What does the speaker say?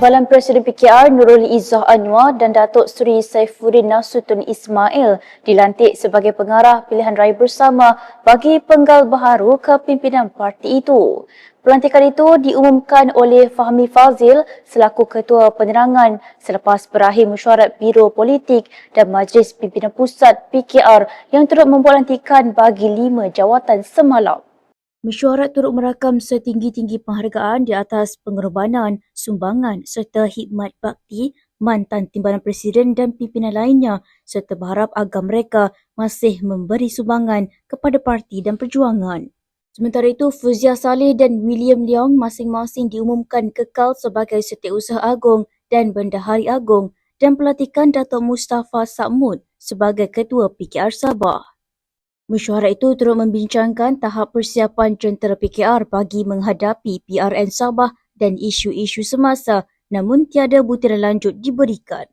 Timbalan Presiden PKR Nurul Izzah Anwar dan Datuk Seri Saifuddin Nasuddin Ismail dilantik sebagai pengarah pilihan raya bersama bagi penggal baharu kepimpinan parti itu. Pelantikan itu diumumkan oleh Fahmi Fazil selaku Ketua Penerangan selepas berakhir mesyuarat Biro Politik dan Majlis Pimpinan Pusat PKR yang turut membuat lantikan bagi lima jawatan semalam. Mesyuarat turut merakam setinggi-tinggi penghargaan di atas pengorbanan, sumbangan serta khidmat bakti mantan timbalan presiden dan pimpinan lainnya serta berharap agar mereka masih memberi sumbangan kepada parti dan perjuangan. Sementara itu, Fuzia Saleh dan William Leong masing-masing diumumkan kekal sebagai Setiausaha Agung dan Bendahari Agung dan pelantikan Datuk Mustafa Sakmud sebagai Ketua PKR Sabah. Mesyuarat itu turut membincangkan tahap persiapan jentera PKR bagi menghadapi PRN Sabah dan isu-isu semasa namun tiada butiran lanjut diberikan.